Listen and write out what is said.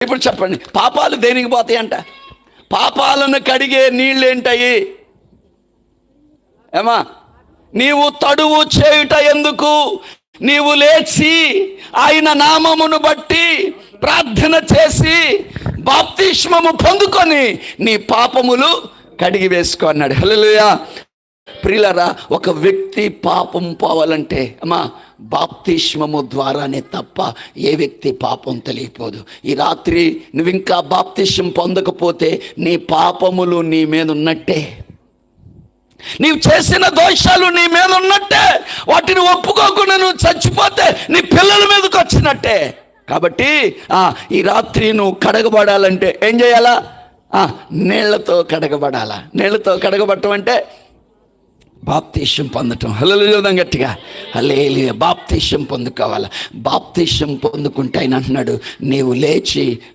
ఇప్పుడు చెప్పండి పాపాలు దేనికి పోతాయంట? పాపాలను కడిగే నీళ్ళు ఏంటాయి ఏమా? నీవు తడువు చేయుట ఎందుకు? నీవు లేచి ఆయన నామమును బట్టి ప్రార్థన చేసి బాప్తిష్మము పొందుకొని నీ పాపములు కడిగి వేసుకో అన్నాడు. ప్రిలరా ఒక వ్యక్తి పాపం పోవాలంటే అమ్మా బాప్తిష్మము ద్వారానే తప్ప ఏ వ్యక్తి పాపం తెలియపోదు ఈ రాత్రి నువ్వు ఇంకా బాప్తిష్యం పొందకపోతే నీ పాపములు నీ మీద ఉన్నట్టే నీవు చేసిన దోషాలు నీ మీద ఉన్నట్టే వాటిని ఒప్పుకోకుండా నువ్వు చచ్చిపోతే నీ పిల్లల మీదకి వచ్చినట్టే. కాబట్టి ఆ, ఈ రాత్రి నువ్వు కడగబడాలంటే ఏం చేయాలా? ఆ, నీళ్ళతో కడగబడాలా? నీళ్ళతో కడగబట్టమంటే అంటే బాప్తీష్యం పొందటం. హల్లెలూయా గట్టిగా. హల్లెలూయా బాప్తీష్యం పొందుకోవాలి. బాప్తీష్యం పొందుకుంటే ఆయన అంటున్నాడు నీవు లేచి